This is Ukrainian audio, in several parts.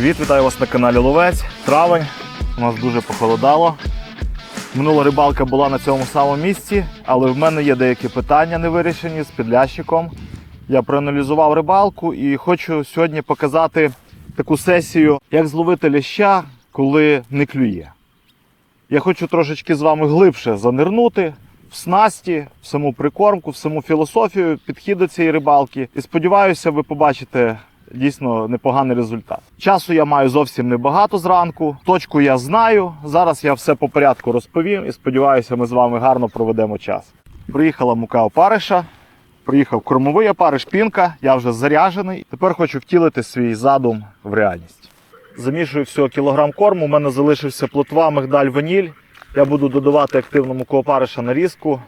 Привіт, вітаю вас на каналі Ловець. Травень. У нас дуже похолодало. Минула рибалка була на цьому самому місці, але в мене є деякі питання не вирішені з підлящиком. Я проаналізував рибалку і хочу сьогодні показати таку сесію, як зловити ляща, коли не клює. Я хочу трошечки з вами глибше занирнути в снасті, в саму прикормку, в саму філософію підходу цієї рибалки. І сподіваюся, ви побачите дійсно непоганий результат. Часу я маю зовсім небагато зранку. Точку я знаю. Зараз я все по порядку розповім і сподіваюся, ми з вами гарно проведемо час. Приїхала мука опариша. Приїхав кормовий опариш пінка, я вже заряджений. Тепер хочу втілити свій задум в реальність. Замішую всього кілограм корму. У мене залишився плотва, мигдаль, ваніль. Я буду додавати активну муку опариша нарізку.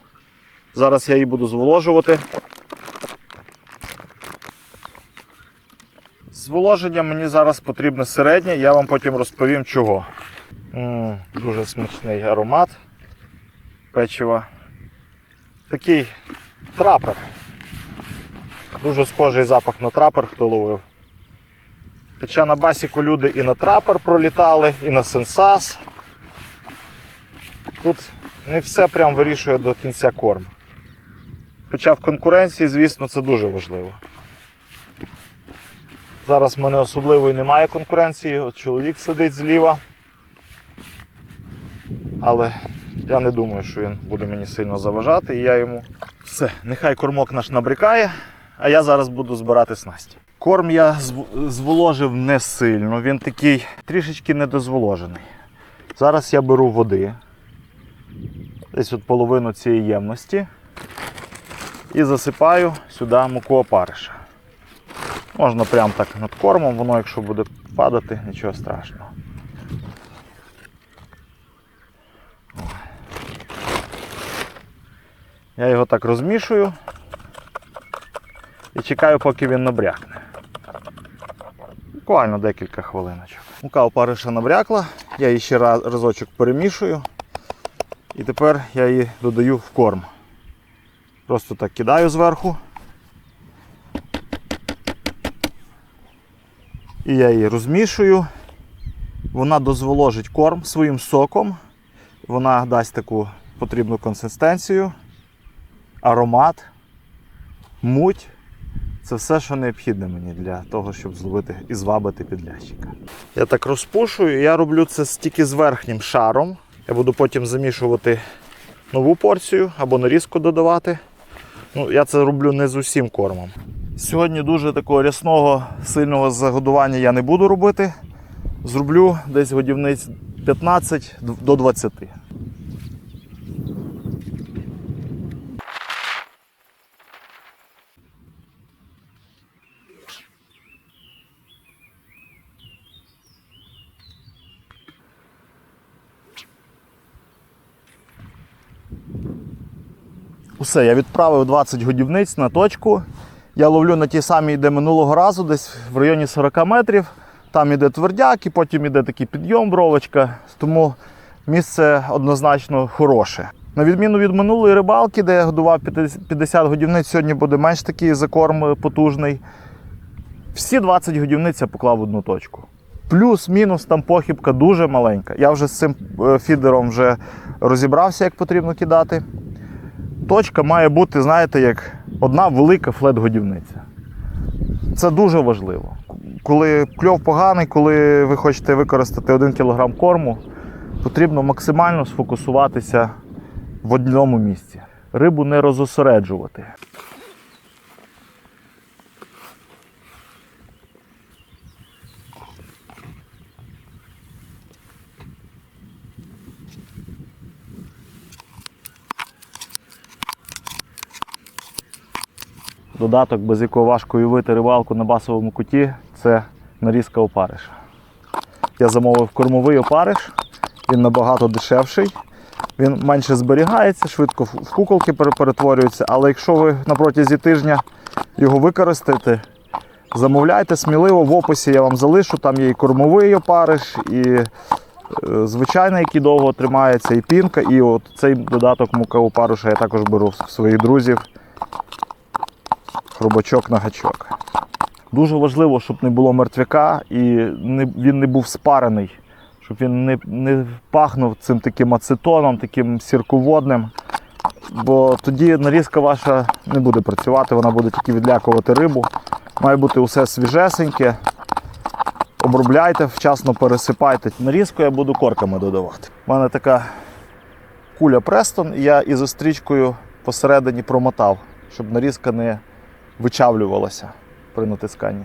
Зараз я її буду зволожувати. Зволоження мені зараз потрібне середнє, я вам потім розповім чого. м дуже смачний аромат печива. Такий трапер. Дуже схожий запах на трапер, хто ловив. Хоча на басіку люди і на трапер пролітали, і на сенсас. Тут не все прям вирішує до кінця корм. Хоча в конкуренції, звісно, це дуже важливо. Зараз в мене особливої немає конкуренції, от чоловік сидить зліва. Але я не думаю, що він буде мені сильно заважати, і я йому все, нехай кормок наш набрикає, а я зараз буду збирати снасті. Корм я зволожив не сильно, він такий трішечки недозволожений. Зараз я беру води, десь от половину цієї ємності, і засипаю сюди муку опариша. Можна прямо так над кормом, воно якщо буде падати, нічого страшного. Я його так розмішую і чекаю, поки він набрякне. Буквально декілька хвилиночок. Мука опариша набрякла, я її ще раз- разочок перемішую. І тепер я її додаю в корм. Просто так кидаю зверху. І я її розмішую. Вона дозволожить корм своїм соком. Вона дасть таку потрібну консистенцію, аромат, муть. Це все, що необхідне мені для того, щоб зловити і звабити підлящика. Я так розпушую, я роблю це тільки з верхнім шаром. Я буду потім замішувати нову порцію або нарізку додавати. Ну, я це роблю не з усім кормом. Сьогодні дуже такого рясного сильного загодування я не буду робити. Зроблю десь годівниць 15 до 20. Усе, я відправив 20 годівниць на точку. Я ловлю на ті самі, де минулого разу, десь в районі 40 метрів. Там іде твердяк і потім іде такий підйом, бровочка. Тому місце однозначно хороше. На відміну від минулої рибалки, де я годував 50 годівниць, сьогодні буде менш такий закорм потужний. Всі 20 годівниць я поклав в одну точку. Плюс-мінус там похибка дуже маленька. Я вже з цим е, фідером вже розібрався, як потрібно кидати. Точка має бути, знаєте, як одна велика флет-годівниця. Це дуже важливо. Коли кльов поганий, коли ви хочете використати 1 кг корму, потрібно максимально сфокусуватися в одному місці. Рибу не розосереджувати. Додаток, без якого важко уявити рибалку на басовому куті, це нарізка опариша. Я замовив кормовий опариш, він набагато дешевший, він менше зберігається, швидко в куколки пере- перетворюється, але якщо ви на протязі тижня його використаєте, замовляйте сміливо в описі я вам залишу, там є і кормовий опариш, і е, звичайний, який довго тримається, і пінка, і от цей додаток мука опариша я також беру своїх друзів хробачок на гачок. Дуже важливо, щоб не було мертвяка і не, він не був спарений, щоб він не, не пахнув цим таким ацетоном, таким сірководним. Бо тоді нарізка ваша не буде працювати, вона буде тільки відлякувати рибу. Має бути усе свіжесеньке. Обробляйте, вчасно пересипайте. Нарізку я буду корками додавати. У мене така куля Престон, і я із стрічкою посередині промотав, щоб нарізка не вичавлювалася при натисканні.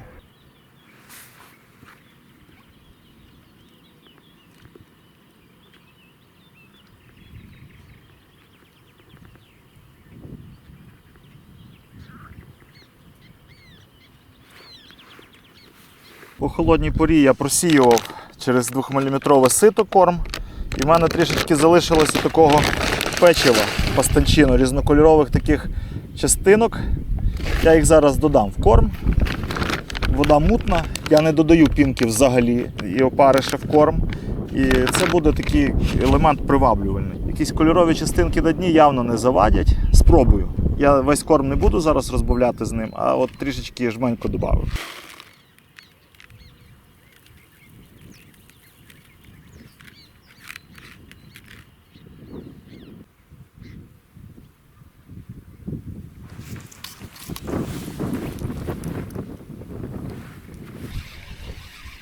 У холодній порі я просіював через 2-мм сито корм. І в мене трішечки залишилося такого печива пастанчино, різнокольорових таких частинок. Я їх зараз додам в корм. Вода мутна, я не додаю пінки взагалі і опариша в корм. І це буде такий елемент приваблювальний. Якісь кольорові частинки на дні явно не завадять. Спробую. Я весь корм не буду зараз розбавляти з ним, а от трішечки жменько додав.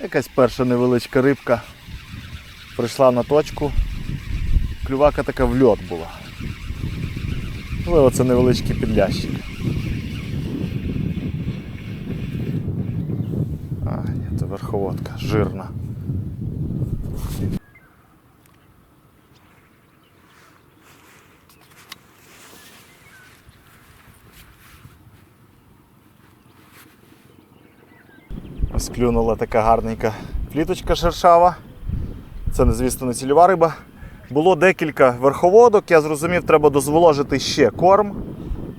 Якась перша невеличка рибка прийшла на точку. Клювака така в льот була. Але оце невеличкий підлящик. А, це верховодка, жирна. Ось клюнула така гарненька пліточка шершава. Це, звісно, не цільова риба. Було декілька верховодок, я зрозумів, треба дозволожити ще корм.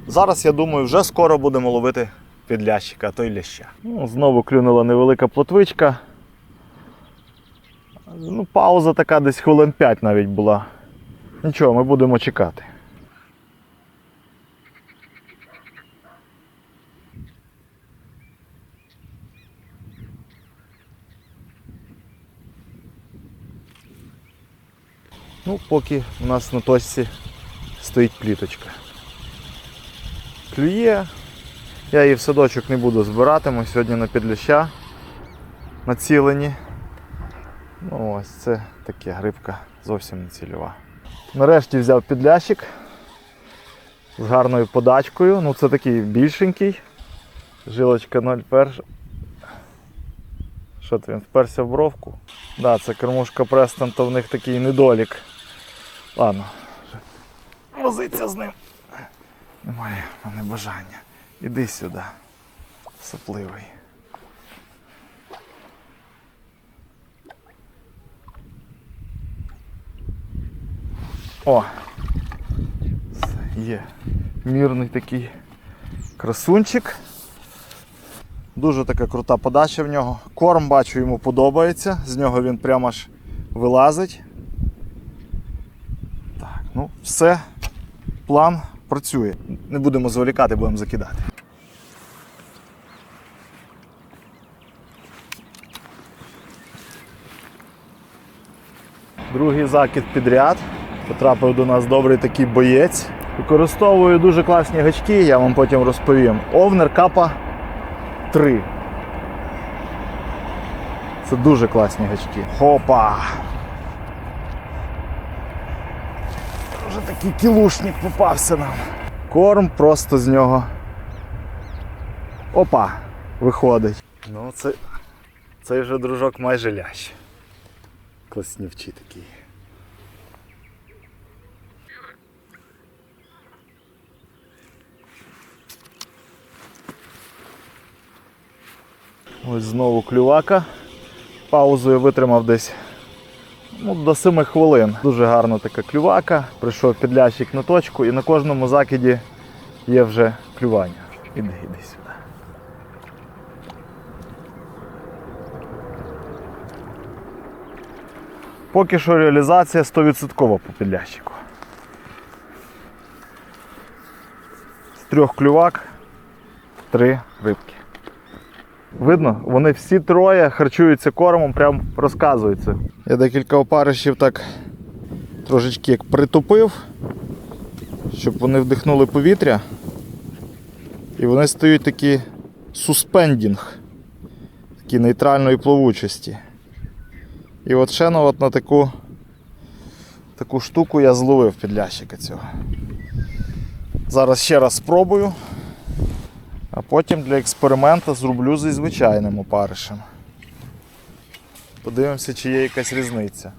Зараз, я думаю, вже скоро будемо ловити підлящика, а то й ляща. Ну, знову клюнула невелика плотвичка. Ну, пауза така десь хвилин 5 навіть була. Нічого, ми будемо чекати. Ну, поки у нас на точці стоїть пліточка. Клює. Я її в садочок не буду збирати, ми сьогодні на підляща націлені. Ну ось це таке грибка зовсім не цільова. Нарешті взяв підлящик з гарною подачкою. Ну це такий більшенький. Жилочка 0,1. Що то він вперся в бровку? Да, це кормушка Престон, то в них такий недолік. Ладно, возиться з ним. Немає в мене бажання. Іди сюди. Сопливий. О! Все, є. Мірний такий красунчик. Дуже така крута подача в нього. Корм бачу йому подобається, з нього він прямо аж вилазить. Ну все, план працює. Не будемо зволікати, будемо закидати. Другий закид підряд. Потрапив до нас добрий такий боєць. Використовую дуже класні гачки, я вам потім розповім. Овнер капа 3. Це дуже класні гачки. Хопа! Вже такий кілушник попався нам. Корм просто з нього. Опа! Виходить. Ну, це, цей вже дружок майже лящ. Класнівчий такий. Ось знову клювака. Паузу я витримав десь ну, до 7 хвилин. Дуже гарна така клювака. Прийшов підлящик на точку і на кожному закиді є вже клювання. Іди, іди сюди. Поки що реалізація 100% по підлящику. З трьох клювак три рибки. Видно, вони всі троє харчуються кормом, прям розказуються. Я декілька опаришів так трошечки як притупив, щоб вони вдихнули повітря. І вони стають такі суспендінг, такі нейтральної плавучості. І от ще от на таку, таку штуку я зловив підлящика цього. Зараз ще раз спробую, потім для експерименту зроблю зі звичайним опаришем. Подивимося, чи є якась різниця.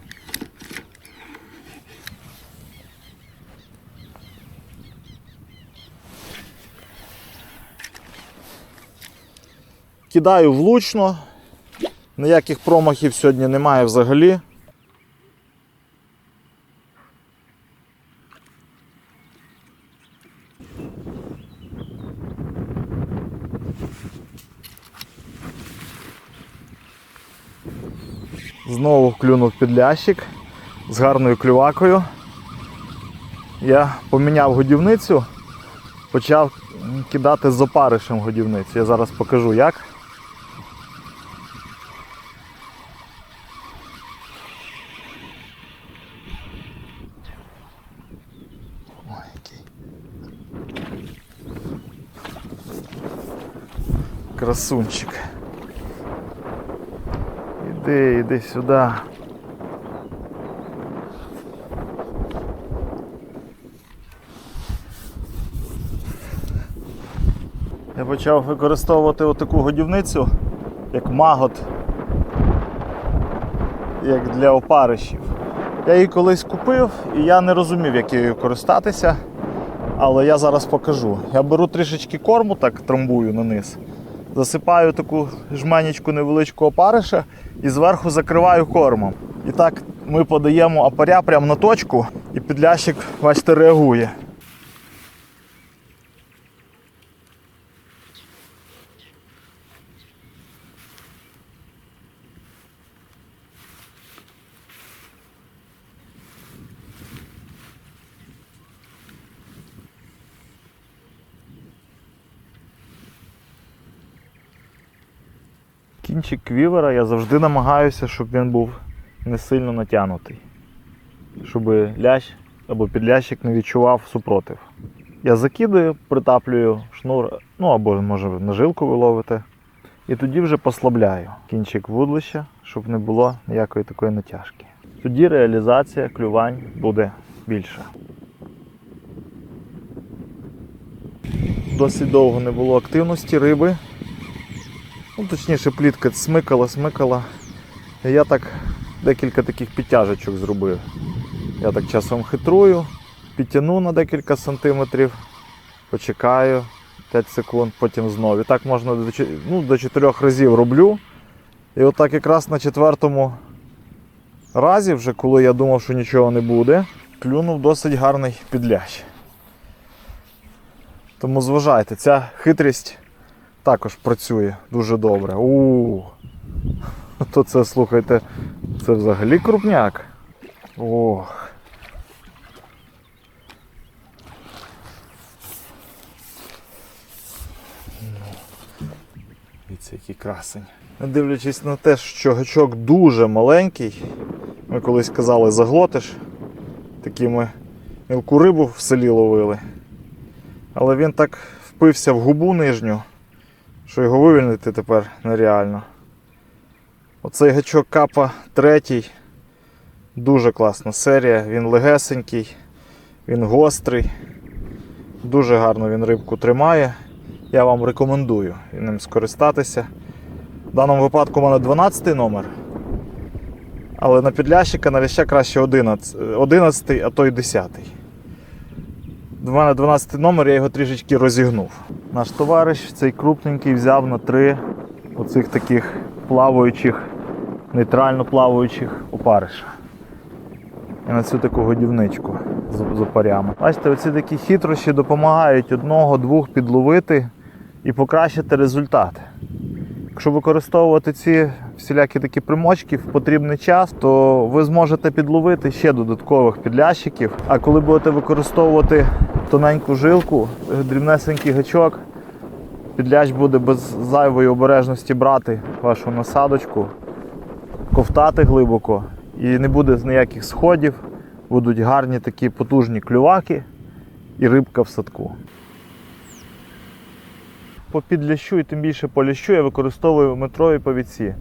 Кидаю влучно, ніяких промахів сьогодні немає взагалі. Знову клюнув підлящик з гарною клювакою. Я поміняв годівницю, почав кидати з опаришем годівницю. Я зараз покажу як. Красунчик. Іди, іди сюди. Почав використовувати отаку годівницю, як магот, як для опаришів. Я її колись купив і я не розумів, як її користатися, але я зараз покажу. Я беру трішечки корму, так трамбую на низ, засипаю таку жменечку невеличку опариша і зверху закриваю кормом. І так ми подаємо апаря прямо на точку, і підлящик, бачите, реагує. Кінчик квівера я завжди намагаюся, щоб він був не сильно натягнутий. Щоб лящ або підлящик не відчував супротив. Я закидаю, притаплюю шнур, ну або може на жилку ви ловите. І тоді вже послабляю кінчик вудлища, щоб не було ніякої такої натяжки. Тоді реалізація клювань буде більша. Досить довго не було активності риби. Ну, точніше, плітка смикала, смикала. Я так декілька таких підтяжечок зробив. Я так часом хитрую, підтягну на декілька сантиметрів, почекаю 5 секунд, потім знову. І так можна до, ну, до 4 разів роблю. І отак якраз на четвертому разі, вже коли я думав, що нічого не буде, клюнув досить гарний підлящ. Тому зважайте, ця хитрість також працює дуже добре. У то це слухайте, це взагалі крупняк. Ох. Дивіться, який красень. Не дивлячись на те, що гачок дуже маленький, ми колись казали заглотиш, такі ми мілку рибу в селі ловили. Але він так впився в губу нижню, що його вивільнити тепер нереально. Оцей гачок капа третій. Дуже класна серія, він легесенький, він гострий, дуже гарно він рибку тримає. Я вам рекомендую ним скористатися. В даному випадку у мене 12 номер. Але на підлящика на ляща краще 11, 11 а то й 10. У мене 12 номер, я його трішечки розігнув. Наш товариш, цей крупненький, взяв на три оцих таких плаваючих, нейтрально плаваючих опариша. І на цю таку годівничку з, опарями. Бачите, оці такі хитрощі допомагають одного-двох підловити і покращити результат. Якщо використовувати ці всілякі такі примочки в потрібний час, то ви зможете підловити ще додаткових підлящиків. А коли будете використовувати тоненьку жилку, дрібнесенький гачок, Підлящ буде без зайвої обережності брати вашу насадочку, ковтати глибоко і не буде ніяких сходів, будуть гарні такі потужні клюваки і рибка в садку. По підлящу і тим більше по лящу я використовую метрові повідці.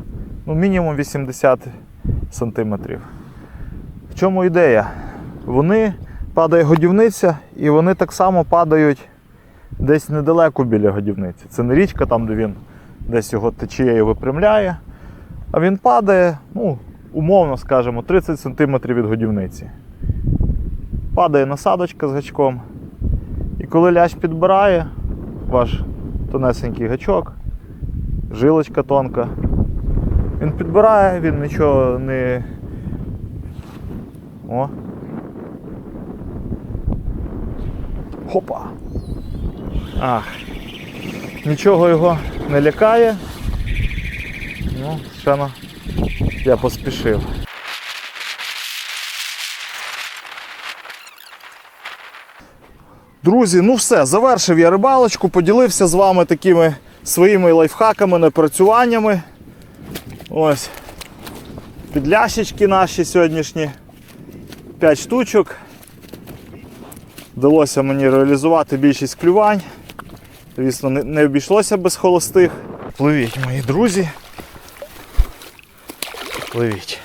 Ну, мінімум 80 сантиметрів. В чому ідея? Вони падає годівниця, і вони так само падають десь недалеко біля годівниці. Це не річка, там, де він десь його течією випрямляє, а він падає, ну, умовно скажімо, 30 см від годівниці. Падає насадочка з гачком. І коли лящ підбирає ваш тонесенький гачок, жилочка тонка, він підбирає, він нічого не. О. Хопа. Ах. Нічого його не лякає. Ну, ще я поспішив. Друзі, ну все, завершив я рибалочку, поділився з вами такими своїми лайфхаками, напрацюваннями. Ось. Підлящички наші сьогоднішні. 5 штучок. Вдалося мені реалізувати більшість клювань. Звісно, не, не обійшлося без холостих. Пливіть, мої друзі. Пливіть.